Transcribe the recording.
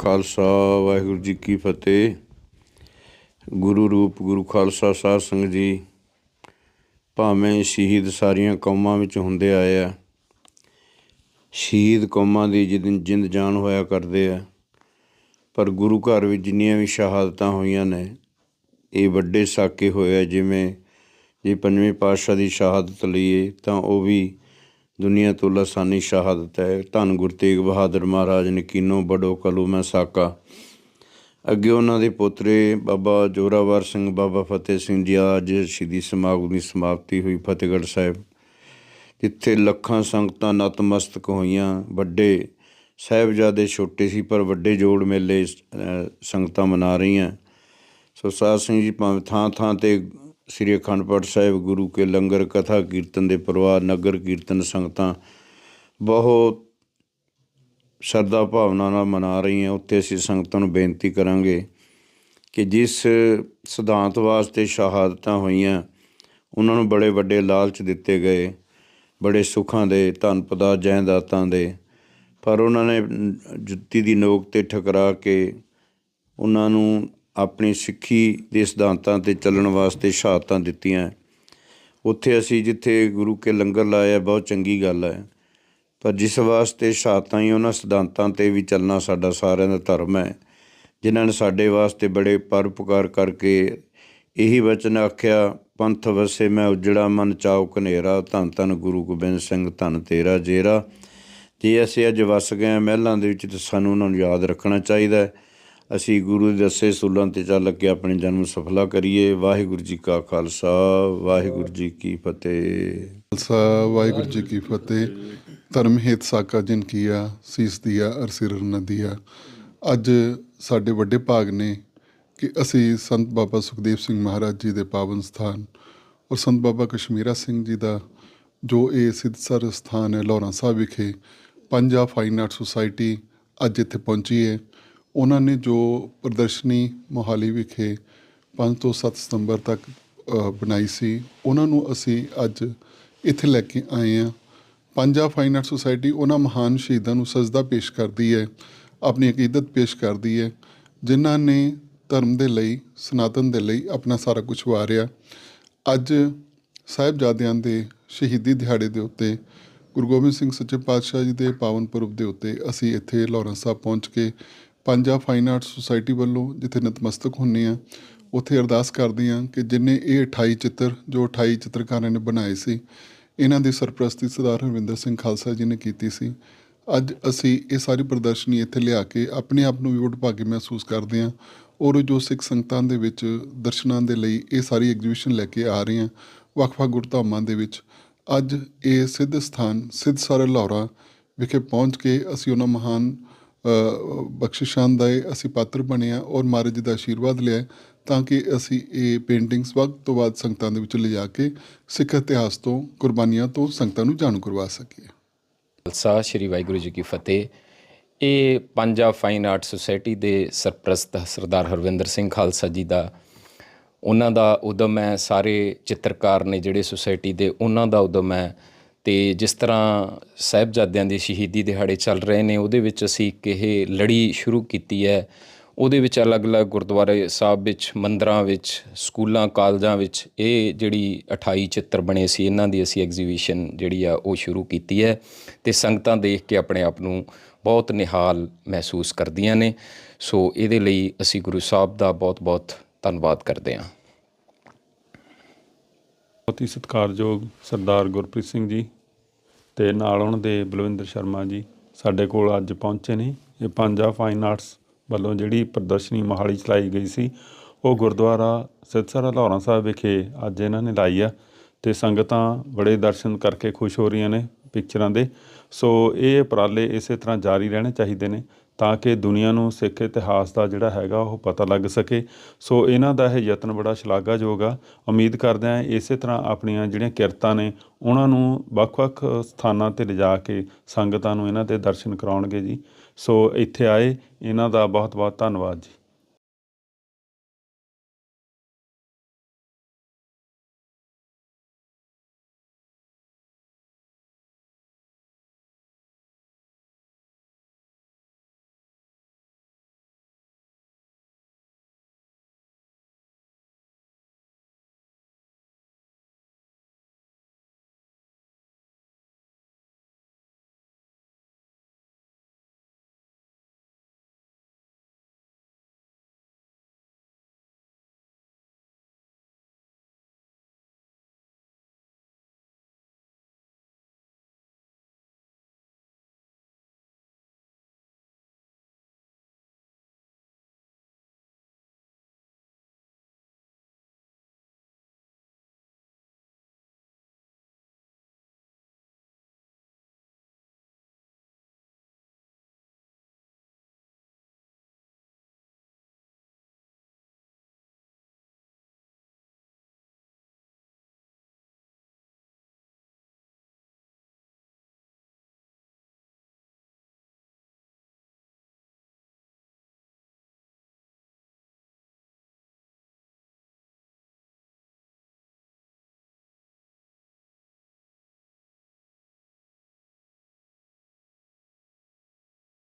ਖਾਲਸਾ, ਵਾਹਿਗੁਰੂ ਜੀ ਕੀ ਫਤਿਹ। ਗੁਰੂ ਰੂਪ, ਗੁਰੂ ਖਾਲਸਾ ਸਾਹਿਬ ਸੰਗਤ ਜੀ, ਭਾਵੇਂ ਸ਼ਹੀਦ ਸਾਰੀਆਂ ਕੌਮਾਂ ਵਿੱਚ ਹੁੰਦੇ ਆਏ ਆ, ਸ਼ਹੀਦ ਕੌਮਾਂ ਦੀ ਜਿੰਦ ਜਿੰਦ ਜਾਨ ਹੋਇਆ ਕਰਦੇ ਆ, ਪਰ ਗੁਰੂ ਘਰ ਵਿੱਚ ਜਿੰਨੀਆਂ ਵੀ ਸ਼ਹਾਦਤਾਂ ਹੋਈਆਂ ਨੇ, ਇਹ ਵੱਡੇ ਸਾਕੇ ਹੋਏ ਆ, ਜਿਵੇਂ ਜੇ ਪੰਜਵੇਂ ਪਾਤਸ਼ਾਹ ਦੀ ਸ਼ਹਾਦਤ ਲਈਏ, ਤਾਂ ਉਹ ਵੀ ਦੁਨੀਆ ਤੋਂ ਲਸਾਨੀ ਸ਼ਹਾਦਤ ਹੈ। ਧੰਨ ਗੁਰੂ ਤੇਗ ਬਹਾਦਰ ਮਹਾਰਾਜ ਨੇ ਕੀਨੋ ਬੜੋ ਕਲੂ ਮੈਂ ਸਾਕਾ। ਅੱਗੇ ਉਹਨਾਂ ਦੇ ਪੋਤਰੇ ਬਾਬਾ ਜੋਰਾਵਰ ਸਿੰਘ, ਬਾਬਾ ਫਤਿਹ ਸਿੰਘ ਜੀ, ਅੱਜ ਸ਼ਹੀਦੀ ਸਮਾਗਮ ਦੀ ਸਮਾਪਤੀ ਹੋਈ ਫਤਿਹਗੜ੍ਹ ਸਾਹਿਬ, ਜਿੱਥੇ ਲੱਖਾਂ ਸੰਗਤਾਂ ਨਤਮਸਤਕ ਹੋਈਆਂ। ਵੱਡੇ ਸਾਹਿਬਜ਼ਾਦੇ ਛੋਟੇ ਸੀ, ਪਰ ਵੱਡੇ ਜੋੜ ਮੇਲੇ ਸੰਗਤਾਂ ਮਨਾ ਰਹੀਆਂ। ਸੋ ਸਾਧ ਸਿੰਘ ਜੀ, ਭਾਵੇਂ ਥਾਂ ਥਾਂ ਤੇ ਸ੍ਰੀ ਅਖੰਡ ਪਾਠ ਸਾਹਿਬ, ਗੁਰੂ ਕੇ ਲੰਗਰ, ਕਥਾ ਕੀਰਤਨ ਦੇ ਪ੍ਰਵਾਹ ਨਗਰ ਕੀਰਤਨ ਸੰਗਤਾਂ ਬਹੁਤ ਸ਼ਰਧਾ ਭਾਵਨਾ ਨਾਲ ਮਨਾ ਰਹੀਆਂ। ਉੱਥੇ ਅਸੀਂ ਸੰਗਤਾਂ ਨੂੰ ਬੇਨਤੀ ਕਰਾਂਗੇ ਕਿ ਜਿਸ ਸਿਧਾਂਤ ਵਾਸਤੇ ਸ਼ਹਾਦਤਾਂ ਹੋਈਆਂ, ਉਹਨਾਂ ਨੂੰ ਬੜੇ ਵੱਡੇ ਲਾਲਚ ਦਿੱਤੇ ਗਏ, ਬੜੇ ਸੁੱਖਾਂ ਦੇ ਧਨ ਪਦਾ ਜਾਇਦਾਦਾਂ ਦੇ। ਪਰ ਉਹਨਾਂ ਨੇ ਜੁੱਤੀ ਦੀ ਨੋਕ ਤੇ ਠਕਰਾ ਕੇ ਉਹਨਾਂ ਨੂੰ ਆਪਣੀ ਸਿੱਖੀ ਦੇ ਸਿਧਾਂਤਾਂ ਤੇ ਚੱਲਣ ਵਾਸਤੇ ਸ਼ਹਾਦਤਾਂ ਦਿੱਤੀਆਂ। ਉੱਥੇ ਅਸੀਂ ਜਿੱਥੇ ਗੁਰੂ ਕੇ ਲੰਗਰ ਲਾਇਆ, ਬਹੁਤ ਚੰਗੀ ਗੱਲ ਹੈ। ਪਰ ਜਿਸ ਵਾਸਤੇ ਸ਼ਹਾਦਤਾਂ ਹੀ ਉਹਨਾਂ ਸਿਧਾਂਤਾਂ ਤੇ ਵੀ ਚੱਲਣਾ ਸਾਡਾ ਸਾਰਿਆਂ ਦਾ ਧਰਮ ਹੈ, ਜਿਨ੍ਹਾਂ ਨੇ ਸਾਡੇ ਵਾਸਤੇ ਬੜੇ ਪਰਉਪਕਾਰ ਕਰਕੇ ਇਹੀ ਵਚਨ ਆਖਿਆ, ਪੰਥ ਵਸੇ ਮੈਂ ਉਜੜਾ ਮਨ ਚਾਉ ਕਨੇਰਾ ਧੰਨ ਧੰਨ ਗੁਰੂ ਗੋਬਿੰਦ ਸਿੰਘ, ਧੰਨ ਤੇਰਾ ਜੇਰਾ। ਜੇ ਅਸੀਂ ਅੱਜ ਵਸ ਗਏ ਹਾਂ ਮਹਿਲਾਂ ਦੇ ਵਿੱਚ, ਤਾਂ ਸਾਨੂੰ ਉਹਨਾਂ ਨੂੰ ਯਾਦ ਰੱਖਣਾ ਚਾਹੀਦਾ ਹੈ। ਅਸੀਂ ਗੁਰੂ ਦੇ ਦੱਸੇ ਸੂਲਾਂ ਤੇ ਚੱਲ ਕੇ ਆਪਣੇ ਜਨਮ ਸਫਲਾ ਕਰੀਏ। ਵਾਹਿਗੁਰੂ ਜੀ ਕਾ ਖਾਲਸਾ, ਵਾਹਿਗੁਰੂ ਜੀ ਕੀ ਫਤਿਹ। ਖਾਲਸਾ, ਵਾਹਿਗੁਰੂ ਜੀ ਕੀ ਫਤਿਹ। ਧਰਮ ਹੇਤ ਸਾਕਾ ਜਿਨ ਕੀਆ, ਸੀਸ ਦੀਆ ਅਰ ਸਿਰ ਨ ਦੀਆ। ਅੱਜ ਸਾਡੇ ਵੱਡੇ ਭਾਗ ਨੇ ਕਿ ਅਸੀਂ ਸੰਤ ਬਾਬਾ ਸੁਖਦੇਵ ਸਿੰਘ ਮਹਾਰਾਜ ਜੀ ਦੇ ਪਾਵਨ ਸਥਾਨ ਔਰ ਸੰਤ ਬਾਬਾ ਕਸ਼ਮੀਰਾ ਸਿੰਘ ਜੀ ਦਾ ਜੋ ਇਹ ਸਿੱਧਸਰ ਸਥਾਨ ਹੈ ਲਾਹੌਰਾ ਸਾਹਿਬ ਵਿਖੇ ਪੰਜਾਬ ਫਾਈਨ ਆਰਟ ਸੁਸਾਇਟੀ ਅੱਜ ਇੱਥੇ ਪਹੁੰਚੀ ਹੈ। ਉਹਨਾਂ ਨੇ ਜੋ ਪ੍ਰਦਰਸ਼ਨੀ ਮੋਹਾਲੀ ਵਿਖੇ 5 ਤੋਂ 7 ਸਤੰਬਰ ਤੱਕ ਬਣਾਈ ਸੀ, ਉਹਨਾਂ ਨੂੰ ਅਸੀਂ ਅੱਜ ਇੱਥੇ ਲੈ ਕੇ ਆਏ ਹਾਂ। ਪੰਜਾਬ ਫਾਈਨ ਆਰਟ ਸੁਸਾਇਟੀ ਉਹਨਾਂ ਮਹਾਨ ਸ਼ਹੀਦਾਂ ਨੂੰ ਸਜਦਾ ਪੇਸ਼ ਕਰਦੀ ਹੈ, ਆਪਣੀ ਅਕੀਦਤ ਪੇਸ਼ ਕਰਦੀ ਹੈ, ਜਿਨ੍ਹਾਂ ਨੇ ਧਰਮ ਦੇ ਲਈ, ਸਨਾਤਨ ਦੇ ਲਈ ਆਪਣਾ ਸਾਰਾ ਕੁਝ ਵਾਰਿਆ। ਅੱਜ ਸਾਹਿਬਜ਼ਾਦਿਆਂ ਦੇ ਸ਼ਹੀਦੀ ਦਿਹਾੜੇ ਦੇ ਉੱਤੇ, ਗੁਰੂ ਗੋਬਿੰਦ ਸਿੰਘ ਸੱਚੇ ਪਾਤਸ਼ਾਹ ਜੀ ਦੇ ਪਾਵਨ ਪੁਰਬ ਦੇ ਉੱਤੇ ਅਸੀਂ ਇੱਥੇ ਲਾਹੌਰ ਸਾਹਿਬ ਪਹੁੰਚ ਕੇ ਪੰਜਾਬ ਫਾਈਨ ਆਰਟ ਸੁਸਾਇਟੀ ਵੱਲੋਂ, ਜਿੱਥੇ ਨਤਮਸਤਕ ਹੁੰਨੇ ਆ ਉੱਥੇ ਅਰਦਾਸ ਕਰਦੇ ਹਾਂ ਕਿ ਜਿਨੇ ਇਹ 28 ਚਿੱਤਰ, ਜੋ 28 ਚਿੱਤਰਕਾਰਾਂ ਨੇ ਬਣਾਏ ਸੀ, ਇਹਨਾਂ ਦੀ ਸਰਪ੍ਰਸਤੀ ਸਰਦਾਰ ਹਰਵਿੰਦਰ ਸਿੰਘ ਖਾਲਸਾ ਜੀ ਨੇ ਕੀਤੀ ਸੀ। ਅੱਜ ਅਸੀਂ ਇਹ ਸਾਰੀ ਪ੍ਰਦਰਸ਼ਨੀ ਇੱਥੇ ਲਿਆ ਕੇ ਆਪਣੇ ਆਪ ਨੂੰ ਵੀ ਵਡਭਾਗੀ ਮਹਿਸੂਸ ਕਰਦੇ ਹਾਂ ਔਰ ਜੋ ਸਿੱਖ ਸੰਗਤਾਂ ਦੇ ਵਿੱਚ ਦਰਸ਼ਨਾਂ ਦੇ ਲਈ ਇਹ ਸਾਰੀ ਐਗਜ਼ੀਬਿਸ਼ਨ ਲੈ ਕੇ ਆ ਰਹੇ ਹਾਂ, ਵੱਖ-ਵੱਖ ਗੁਰਧਾਮਾਂ ਦੇ ਵਿੱਚ। ਅੱਜ ਇਹ ਸਿੱਧ ਸਥਾਨ, ਸਿੱਧ ਸਾਰਾ ਲਾਹੌਰਾ ਵਿਖੇ ਪਹੁੰਚ ਕੇ ਅਸੀਂ ਉਹਨਾਂ ਮਹਾਨ ਬਖਸ਼ਿਸ਼ਾਂ ਦਾ ਅਸੀਂ ਪਾਤਰ ਬਣੇ ਹਾਂ ਔਰ ਮਹਾਰਾਜ ਜੀ ਦਾ ਆਸ਼ੀਰਵਾਦ ਲਿਆ ਤਾਂ ਕਿ ਅਸੀਂ ਇਹ ਪੇਂਟਿੰਗਸ ਵਕਤ ਤੋਂ ਬਾਅਦ ਸੰਗਤਾਂ ਦੇ ਵਿੱਚ ਲਿਜਾ ਕੇ ਸਿੱਖ ਇਤਿਹਾਸ ਤੋਂ, ਕੁਰਬਾਨੀਆਂ ਤੋਂ ਸੰਗਤਾਂ ਨੂੰ ਜਾਣੂ ਕਰਵਾ ਸਕੀਏ। ਖਾਲਸਾ, ਸ਼੍ਰੀ ਵਾਹਿਗੁਰੂ ਜੀ ਕੀ ਫਤਿਹ। ਇਹ ਪੰਜਾਬ ਫਾਈਨ ਆਰਟ ਸੁਸਾਇਟੀ ਦੇ ਸਰਪ੍ਰਸਤ ਸਰਦਾਰ ਹਰਵਿੰਦਰ ਸਿੰਘ ਖਾਲਸਾ ਜੀ ਦਾ, ਉਹਨਾਂ ਦਾ ਉਦਮ ਹੈ, ਸਾਰੇ ਚਿੱਤਰਕਾਰ ਨੇ ਜਿਹੜੇ ਸੁਸਾਇਟੀ ਦੇ, ਉਹਨਾਂ ਦਾ ਉਦਮ ਹੈ ਤੇ ਜਿਸ ਤਰ੍ਹਾਂ ਸਾਹਿਬਜ਼ਾਦਿਆਂ ਦੇ ਸ਼ਹੀਦੀ ਦਿਹਾੜੇ ਚੱਲ ਰਹੇ ਨੇ, ਉਹਦੇ ਵਿੱਚ ਅਸੀਂ ਇੱਕ ਇਹ ਲੜੀ ਸ਼ੁਰੂ ਕੀਤੀ ਹੈ। ਉਹਦੇ ਵਿੱਚ ਅਲੱਗ-ਅਲੱਗ ਗੁਰਦੁਆਰੇ ਸਾਹਿਬ ਵਿੱਚ, ਮੰਦਰਾਂ ਵਿੱਚ, ਸਕੂਲਾਂ, ਕਾਲਜਾਂ ਵਿੱਚ ਇਹ ਜਿਹੜੀ 28 ਚਿੱਤਰ ਬਣੇ ਸੀ, ਇਹਨਾਂ ਦੀ ਅਸੀਂ ਐਗਜ਼ੀਬਿਸ਼ਨ ਜਿਹੜੀ ਆ ਉਹ ਸ਼ੁਰੂ ਕੀਤੀ ਹੈ ਤੇ ਸੰਗਤਾਂ ਦੇਖ ਕੇ ਆਪਣੇ ਆਪ ਨੂੰ ਬਹੁਤ ਨਿਹਾਲ ਮਹਿਸੂਸ ਕਰਦੀਆਂ ਨੇ। ਸੋ ਇਹਦੇ ਲਈ ਅਸੀਂ ਗੁਰੂ ਸਾਹਿਬ ਦਾ ਬਹੁਤ-ਬਹੁਤ ਧੰਨਵਾਦ ਕਰਦੇ ਹਾਂ। ਬਹੁਤ ਹੀ ਸਤਿਕਾਰਯੋਗ ਸਰਦਾਰ ਗੁਰਪ੍ਰੀਤ ਸਿੰਘ ਜੀ ਤੇ ਨਾਲ ਉਹਨਾਂ ਦੇ ਬਲਵਿੰਦਰ ਸ਼ਰਮਾ ਜੀ, ਸਾਡੇ ਕੋਲ ਅੱਜ ਪਹੁੰਚੇ ਨੇ। ਇਹ ਪੰਜਾ ਫਾਈਨ ਆਰਟਸ ਵੱਲੋਂ ਜਿਹੜੀ ਪ੍ਰਦਰਸ਼ਨੀ ਮੋਹਾਲੀ ਚਲਾਈ ਗਈ ਸੀ, ਉਹ ਗੁਰਦੁਆਰਾ ਸਿੱਧਸਰਾ ਲਾਹੌਰਾ ਸਾਹਿਬ ਵਿਖੇ ਅੱਜ ਇਹਨਾਂ ਨੇ ਲਾਈ ਆ ਤੇ ਸੰਗਤਾਂ ਬੜੇ ਦਰਸ਼ਨ ਕਰਕੇ ਖੁਸ਼ ਹੋ ਰਹੀਆਂ ਨੇ ਪਿਕਚਰਾਂ ਦੇ। ਸੋ ਇਹ ਉਪਰਾਲੇ ਇਸੇ ਤਰ੍ਹਾਂ ਜਾਰੀ ਰਹਿਣੇ ਚਾਹੀਦੇ ਨੇ। ਤਾਂ ਕਿ ਦੁਨੀਆ ਨੂੰ ਸਿੱਖ ਇਤਿਹਾਸ ਦਾ ਜਿਹੜਾ ਹੈਗਾ ਉਹ ਪਤਾ ਲੱਗ ਸਕੇ। ਸੋ ਇਹਨਾਂ ਦਾ ਇਹ ਯਤਨ ਬੜਾ ਸ਼ਲਾਘਾਯੋਗ ਆ। ਉਮੀਦ ਕਰਦੇ ਹਾਂ ਇਸੇ ਤਰ੍ਹਾਂ ਆਪਣੀਆਂ ਜਿਹੜੀਆਂ ਕਿਰਤਾਂ ਨੇ, ਉਹਨਾਂ ਨੂੰ ਵੱਖ-ਵੱਖ ਸਥਾਨਾਂ ਤੇ ਲਿਜਾ ਕੇ ਸੰਗਤਾਂ ਨੂੰ ਇਹਨਾਂ ਦੇ ਦਰਸ਼ਨ ਕਰਾਉਣਗੇ ਜੀ। ਸੋ ਇੱਥੇ ਆਏ। ਇਹਨਾਂ ਦਾ ਬਹੁਤ-ਬਹੁਤ ਧੰਨਵਾਦ ਜੀ।